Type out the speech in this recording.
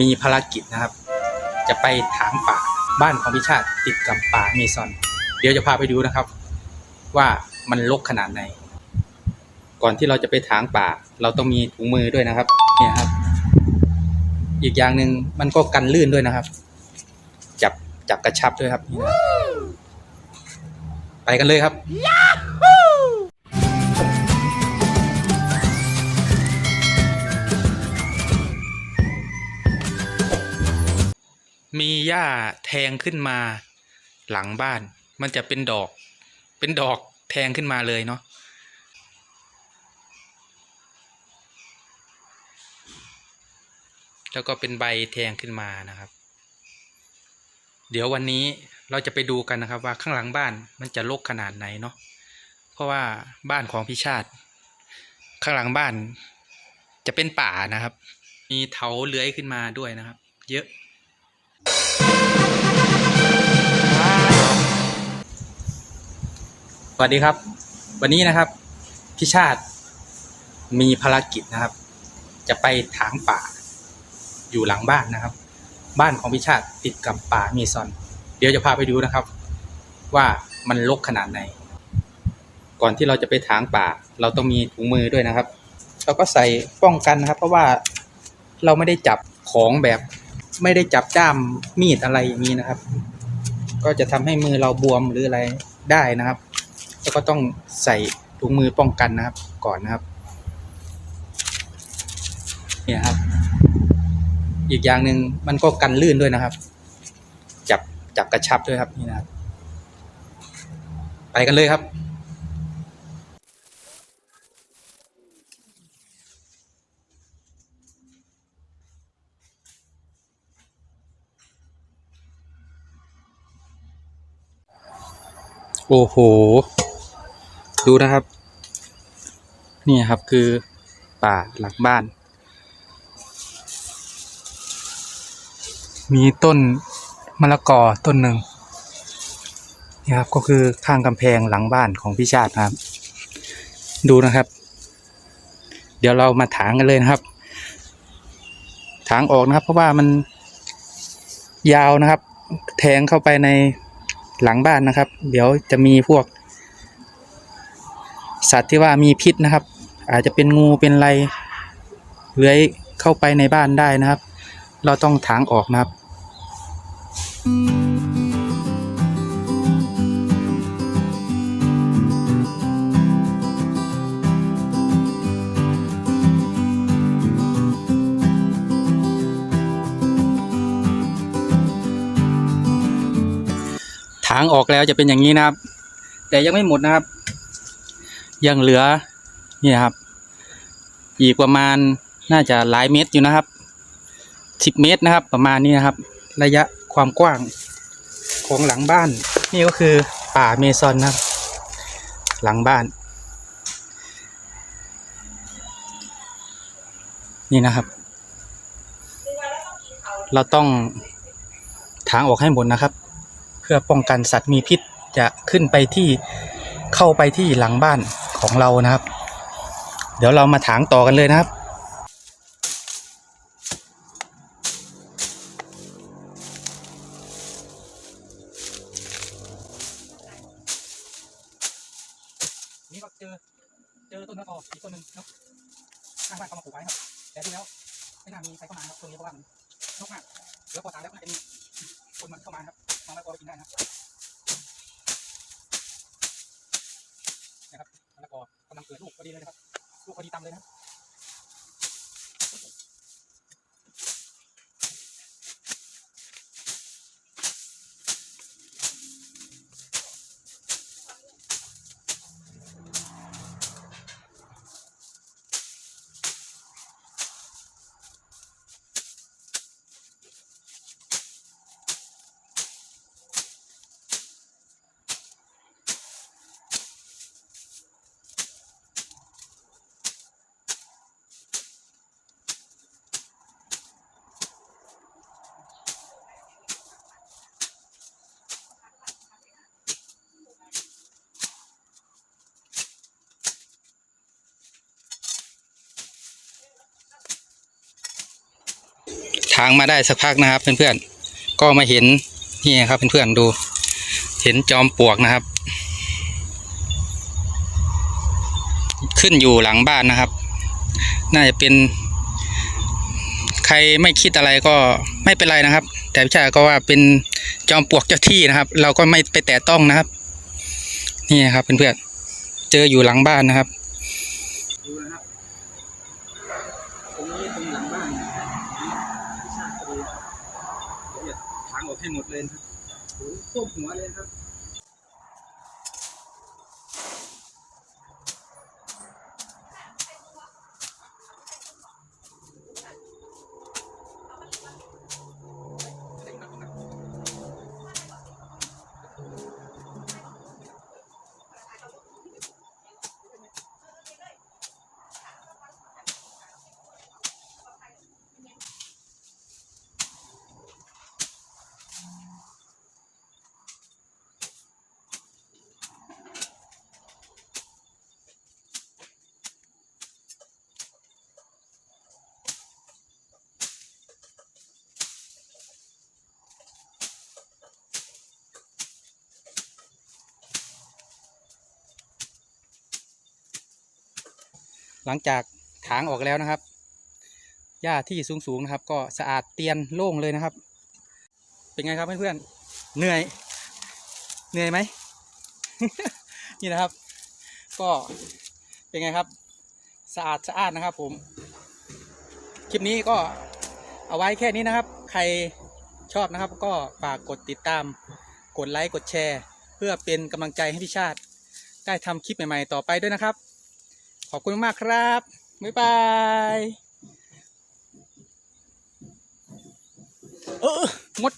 มีภารกิจนะครับ จะไปถางป่าบ้านของพิชาติติดกับป่าเมซอน เดี๋ยวจะพาไปดูนะครับ ว่ามันรกขนาดไหน ก่อนที่เราจะไปถางป่า เราต้องมีถุงมือด้วยนะครับ เนี่ยครับ อีกอย่างหนึ่งมันก็กันลื่นด้วยนะครับ จับจับกระชับด้วยครับนี่นะครับไปกันเลยครับ มีหญ้าแทงขึ้นมาหลังบ้าน มันจะเป็นดอก เป็นดอกแทงขึ้นมาเลยเนาะแล้วก็เป็นใบแทงขึ้นมานะครับ เดี๋ยววันนี้เราจะไปดูกันนะครับว่าข้างหลังบ้านมันจะรกขนาดไหนเนาะ เพราะว่าบ้านของพิชาติ ข้างหลังบ้านจะเป็นป่านะครับ มีเถาเลื้อยขึ้นมาด้วยนะครับ เยอะ วัสดีครับ วันนี้นะครับพิชาติมีภารกิจนะครับ จะไปถางป่า อยู่หลังบ้านนะครับ บ้านของพิชาติติดกับป่าเมซอน เดี๋ยวจะพาไปดูนะครับ ว่ามันรกขนาดไหน ก่อนที่เราจะไปถางป่า เราต้องมีถุงมือด้วยนะครับ เราก็ใส่ป้องกันนะครับ เพราะว่าเราไม่ได้จับของแบบ ไม่ได้จับด้ามมีดอะไรอย่างนี้นะครับ ก็จะทำให้มือเราบวมหรืออะไรได้นะครับ แล้วก็ต้องใส่ถุงมือป้องกันนะครับ ก่อนนะครับ เนี่ยครับ อีกอย่างหนึ่งมันก็กันลื่นด้วยนะครับ จับจับกระชับด้วยครับนี่นะครับ ไปกันเลยครับโอ้โห ดูนะครับ นี่ครับคือป่าหลังบ้าน มีต้นมะละกอต้นหนึ่งนี่ครับก็คือข้างกำแพงหลังบ้านของพี่ชาติครับ ดูนะครับ เดี๋ยวเรามาถางกันเลยนะครับ ถางออกนะครับ เพราะว่ามันยาวนะครับ แทงเข้าไปในหลังบ้านนะครับ เดี๋ยวจะมีพวก สัตว์ที่ว่ามีพิษนะครับ อาจจะเป็นงูเป็นอะไรเลื้อยเข้าไปในบ้านได้นะครับ เราต้องถางออกนะครับ ถางออกแล้วจะเป็นอย่างนี้นะครับ แต่ยังไม่หมดนะครับ ยังเหลือนี่ครับ อีกประมาณน่าจะหลายเมตรอยู่นะครับสิบเมตรนะครับ ประมาณนี้นะครับ ระยะความกว้างของหลังบ้าน นี่ก็คือป่าเมซอนนะครับ หลังบ้าน นี่นะครับ เราต้องถางออกให้หมดนะครับ เพื่อป้องกันสัตว์มีพิษจะขึ้นไปที่เข้าไปที่หลังบ้าน ของเรานะครับ เดี๋ยวเรามาถางต่อกันเลยนะครับนี่ก็เจอเจอต้นมะกอกอีกต้นหนึ่งนาะข้างบ้านเขามาปลูกไว้ครับ แต่ที่แล้วไม่น่ามีใครเข้ามาครับตรงนี้เพราะว่ามันนกมากแล้วพอตายแล้วก็น่าจะมีคนมันเข้ามาครับเอามะกอกไปกินได้นะครับนะครับ กำลังเกิดลูกพอดีเลยนะครับ ลูกพอดีตำเลยนะ ครับางมาได้สักพักนะครับ เพื่อนๆก็มาเห็นนี่ครับเพื่อนๆดู เห็นจอมปลวกนะครับ ขึ้นอยู่หลังบ้านนะครับ น่าจะเป็น ใครไม่คิดอะไรก็ไม่เป็นไรนะครับ แต่พิชาก็ว่าเป็นจอมปลวกเจ้าที่นะครับ เราก็ไม่ไปแตะต้องนะครับ นี่นะครับเพื่อนๆเจออยู่หลังบ้านนะครับดูนะครับตรงนี้ตรงหลังบ้านพิชาพอดีเดี๋ยวทางออกให้หมดเลยครับผมควบหัวเลยครับ หลังจากถางออกแล้วนะครับ หญ้าที่สูงๆนะครับ ก็สะอาดเตียนโล่งเลยนะครับ เป็นไงครับเพื่อนๆเหนื่อยเหนื่อยไหม นี่นะครับ ก็เป็นไงครับ สะอาดสะอาดนะครับ ผม คลิปนี้ก็เอาไว้แค่นี้นะครับ ใครชอบนะครับ ก็ฝากกดติดตาม กดไลค์ กดแชร์ เพื่อเป็นกำลังใจให้พี่ชาติ ได้ทำคลิปใหม่ ๆ ต่อไปด้วยนะครับ ขอบคุณมากครับ บ๊ายบายเออหมด